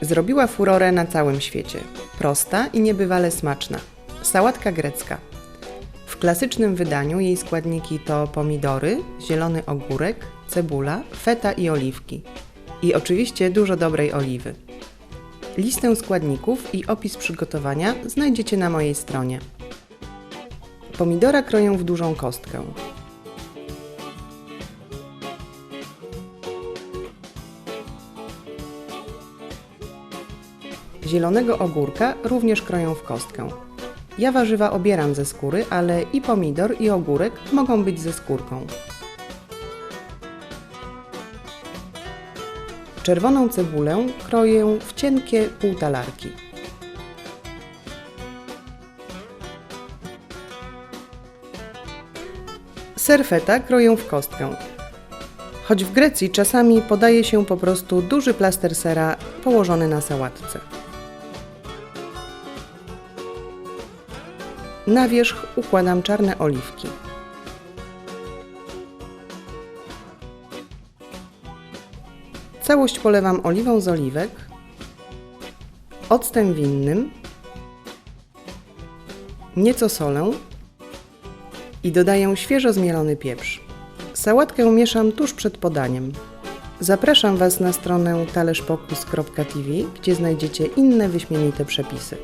Zrobiła furorę na całym świecie. Prosta i niebywale smaczna. Sałatka grecka. W klasycznym wydaniu jej składniki to pomidory, zielony ogórek, cebula, feta i oliwki. I oczywiście dużo dobrej oliwy. Listę składników i opis przygotowania znajdziecie na mojej stronie. Pomidora kroję w dużą kostkę. Zielonego ogórka również kroję w kostkę. Ja warzywa obieram ze skóry, ale i pomidor i ogórek mogą być ze skórką. Czerwoną cebulę kroję w cienkie półtalarki. Ser feta kroję w kostkę. Choć w Grecji czasami podaje się po prostu duży plaster sera położony na sałatce. Na wierzch układam czarne oliwki. Całość polewam oliwą z oliwek, octem winnym, nieco solę i dodaję świeżo zmielony pieprz. Sałatkę mieszam tuż przed podaniem. Zapraszam Was na stronę talerzopokus.tv, gdzie znajdziecie inne wyśmienite przepisy.